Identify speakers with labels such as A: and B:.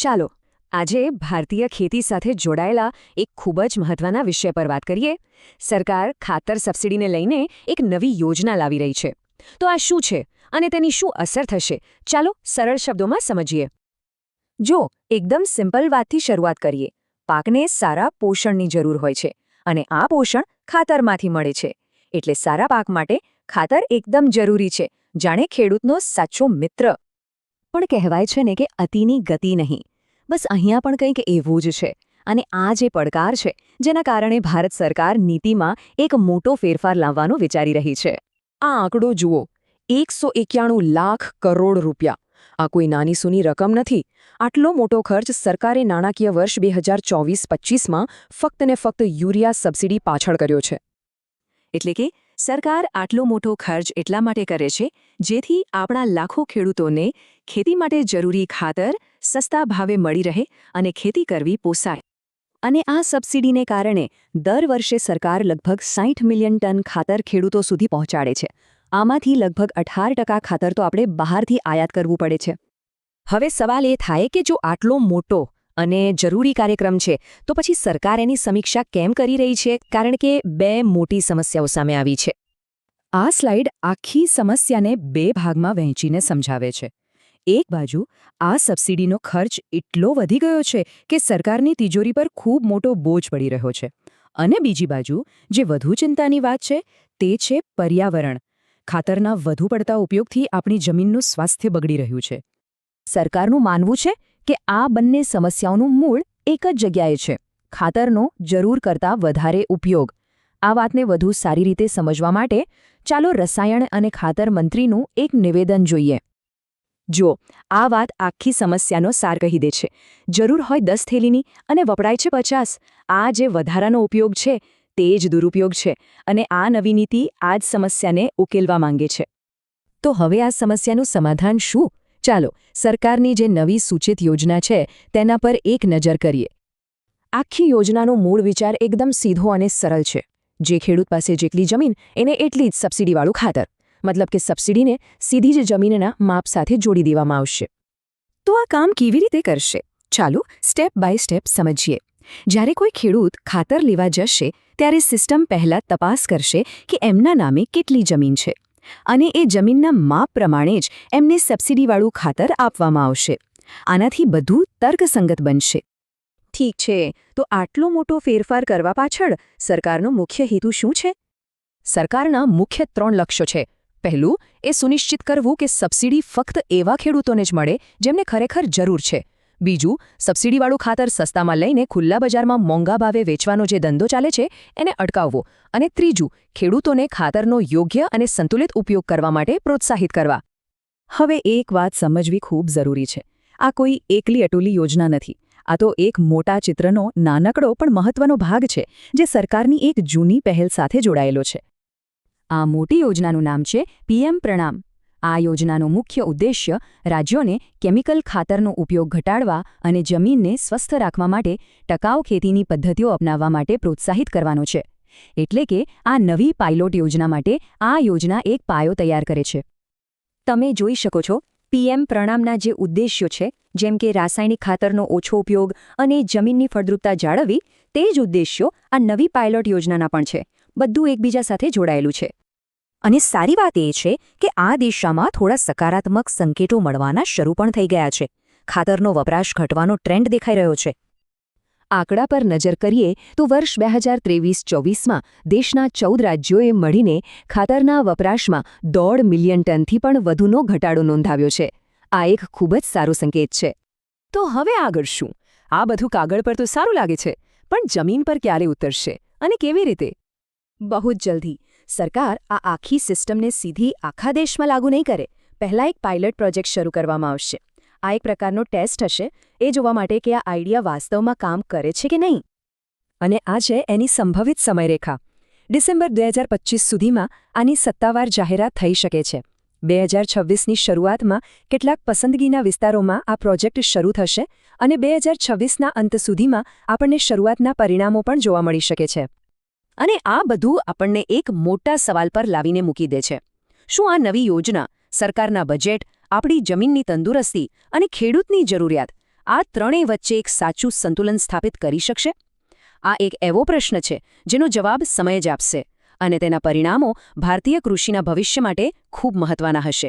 A: ચાલો, આજે ભારતીય ખેતી સાથે જોડાયેલા એક ખૂબ જ મહત્વના વિષય પર વાત કરીએ. સરકાર ખાતર સબસિડીને લઈને એક નવી યોજના લાવી રહી છે. તો આ શું છે અને તેની શું અસર થશે? ચાલો સરળ શબ્દોમાં સમજીએ. જો, એકદમ સિમ્પલ વાતથી શરૂઆત કરીએ. પાકને સારા પોષણની જરૂર હોય છે અને આ પોષણ ખાતરમાંથી મળે છે. એટલે સારા પાક માટે ખાતર એકદમ જરૂરી છે. જાણે ખેડૂતનો સાચો મિત્ર. પણ કહેવાય છે ને કે અતિની ગતિ નહીં. બસ અહીંયા પણ કંઈક એવું જ છે. અને આ જે પડકાર છે, જેના કારણે ભારત સરકાર નીતિમાં એક મોટો ફેરફાર લાવવાનું વિચારી રહી છે. આ આંકડો જુઓ. એકસો લાખ કરોડ રૂપિયા. આ કોઈ નાની સૂની રકમ નથી. આટલો મોટો ખર્ચ સરકારે નાણાકીય વર્ષ બે હજાર ચોવીસ પચીસમાં ફક્ત ને ફક્ત યુરિયા સબસિડી પાછળ કર્યો છે. એટલે કે સરકાર આટલો મોટો ખર્ચ એટલા માટે કરે છે, જેથી આપણા લાખો ખેડૂતોને ખેતી માટે જરૂરી ખાતર સસ્તા ભાવે મળી રહે અને ખેતી કરવી પોસાય. અને આ સબસિડીને કારણે દર વર્ષે સરકાર લગભગ સાઠ મિલિયન ટન ખાતર ખેડૂતો સુધી પહોંચાડે છે. આમાંથી લગભગ અઢાર ટકા ખાતર તો આપણે બહારથી આયાત કરવું પડે છે. હવે સવાલ એ થાય કે જો આટલો મોટો અને જરૂરી કાર્યક્રમ છે, તો પછી સરકાર એની સમીક્ષા કેમ કરી રહી છે? કારણ કે બે મોટી સમસ્યાઓ સામે આવી છે. આ સ્લાઇડ આખી સમસ્યાને બે ભાગમાં વહેંચીને સમજાવે છે. એક બાજુ આ સબસિડીનો ખર્ચ એટલો વધી ગયો છે કે સરકારની તિજોરી પર ખૂબ મોટો બોજ પડી રહ્યો છે. અને બીજી બાજુ જે વધુ ચિંતાની વાત છે તે છે પર્યાવરણ. ખાતરના વધુ પડતા ઉપયોગથી આપણી જમીનનું સ્વાસ્થ્ય બગડી રહ્યું છે. સરકારનું માનવું છે કે આ બંને સમસ્યાઓનું મૂળ એક જ જગ્યાએ છે. ખાતરનો જરૂર કરતાં વધારે ઉપયોગ. આ વાતને વધુ સારી રીતે સમજવા માટે ચાલો રસાયણ અને ખાતર મંત્રીનું એક નિવેદન જોઈએ. જો આ વાત આખી સમસ્યાનો સાર કહી દે છે. જરૂર હોય દસ થેલીની અને વપરાય છે પચાસ. આ જે વધારાનો ઉપયોગ છે, તે જ દુરુપયોગ છે અને આ નવી નીતિ આ જ સમસ્યાને ઉકેલવા માંગે છે. તો હવે આ સમસ્યાનું સમાધાન શું? ચાલો, સરકારની જે નવી સૂચિત યોજના છે, તેના પર એક નજર કરીએ. આખી યોજનાનો મૂળ વિચાર એકદમ સીધો અને સરળ છે. જે ખેડૂત પાસે જેટલી જમીન, એને એટલી જ સબસિડીવાળું ખાતર. મતલબ કે સબસિડીને સીધી જ જમીનના માપ સાથે જોડી દેવામાં આવશે. તો આ કામ કેવી રીતે કરશે? ચાલો સ્ટેપ બાય સ્ટેપ સમજીએ. જ્યારે કોઈ ખેડૂત ખાતર લેવા જશે, ત્યારે સિસ્ટમ પહેલાં તપાસ કરશે કે એમના નામે કેટલી જમીન છે અને એ જમીનના માપ પ્રમાણે જ એમને સબસિડીવાળું ખાતર આપવામાં આવશે. આનાથી બધું તર્કસંગત બનશે. ઠીક છે, તો આટલો મોટો ફેરફાર કરવા પાછળ સરકારનો મુખ્ય હેતુ શું છે? સરકારના મુખ્ય ત્રણ લક્ષ્યો છે. પહેલું એ સુનિશ્ચિત કરવું કે સબસિડી ફક્ત એવા ખેડૂતોને જ મળે જેમને ખરેખર જરૂર છે. બીજું, સબસિડીવાળું ખાતર સસ્તામાં લઈને ખુલ્લા બજારમાં મોંઘા ભાવે વેચવાનો જે ધંધો ચાલે છે, એને અટકાવવો. અને ત્રીજું, ખેડૂતોને ખાતરનો યોગ્ય અને સંતુલિત ઉપયોગ કરવા માટે પ્રોત્સાહિત કરવા. હવે એક વાત સમજવી ખૂબ જરૂરી છે. આ કોઈ એકલી અટુલી યોજના નથી. આ તો એક મોટા ચિત્રનો, નાનકડો પણ મહત્વનો ભાગ છે, જે સરકારની એક જૂની પહેલ સાથે જોડાયેલો છે. આ મોટી યોજનાનું નામ છે પીએમ પ્રણામ. આ યોજનાનો મુખ્ય ઉદ્દેશ્ય રાજ્યોને કેમિકલ ખાતરનો ઉપયોગ ઘટાડવા અને જમીનને સ્વસ્થ રાખવા માટે ટકાઉ ખેતીની પદ્ધતિઓ અપનાવવા માટે પ્રોત્સાહિત કરવાનો છે. એટલે કે આ નવી પાયલોટ યોજના માટે આ યોજના એક પાયો તૈયાર કરે છે. તમે જોઈ શકો છો, પીએમ પ્રણામના જે ઉદ્દેશ્યો છે, જેમ કે રાસાયણિક ખાતરનો ઓછો ઉપયોગ અને જમીનની ફળદ્રુપતા જાળવવી, તે જ ઉદ્દેશ્યો આ નવી પાયલોટ યોજનાના પણ છે. બધું એકબીજા સાથે જોડાયેલું છે. અને સારી વાત એ છે કે આ દિશામાં થોડા સકારાત્મક સંકેતો મળવાના શરૂ પણ થઈ ગયા છે. ખાતરનો વપરાશ ઘટવાનો ટ્રેન્ડ દેખાઈ રહ્યો છે. આંકડા પર નજર કરીએ તો વર્ષ બે હજાર ત્રેવીસ ચોવીસમાં દેશના ચૌદ રાજ્યોએ મળીને ખાતરના વપરાશમાં દોઢ મિલિયન ટનથી પણ વધુનો ઘટાડો નોંધાવ્યો છે. આ એક ખૂબ જ સારો સંકેત છે. તો હવે આગળ શું? આ બધું કાગળ પર તો સારું લાગે છે, પણ જમીન પર ક્યારે ઉતરશે અને કેવી રીતે? બહુ જ જલ્દી. સરકાર આ આખી સિસ્ટમને સીધી આખા દેશમાં લાગુ નહીં કરે. પહેલાં એક પાયલટ પ્રોજેક્ટ શરૂ કરવામાં આવશે. આ એક પ્રકારનો ટેસ્ટ હશે. એ જોવા માટે કે આ આઈડિયા વાસ્તવમાં કામ કરે છે કે નહીં? અને આ છે એની સંભવિત સમયરેખા. ડિસેમ્બર બે હજાર સુધીમાં આની સત્તાવાર જાહેરાત થઈ શકે છે. બે હજાર છવ્વીસની શરૂઆતમાં કેટલાક પસંદગીના વિસ્તારોમાં આ પ્રોજેક્ટ શરૂ થશે અને બે હજાર છવ્વીસના અંત સુધીમાં આપણને શરૂઆતના પરિણામો પણ જોવા મળી શકે છે. અને આ બધું આપણને એક મોટા સવાલ પર લાવીને મૂકી દે છે. શું આ નવી યોજના, સરકારના બજેટ, આપણી જમીનની તંદુરસ્તી અને ખેડૂતની જરૂરિયાત, આ ત્રણેય વચ્ચે એક સાચું સંતુલન સ્થાપિત કરી શકશે? આ એક એવો પ્રશ્ન છે, જેનો જવાબ સમય જ આપશે અને તેના પરિણામો ભારતીય કૃષિના ભવિષ્ય માટે ખૂબ મહત્વના હશે.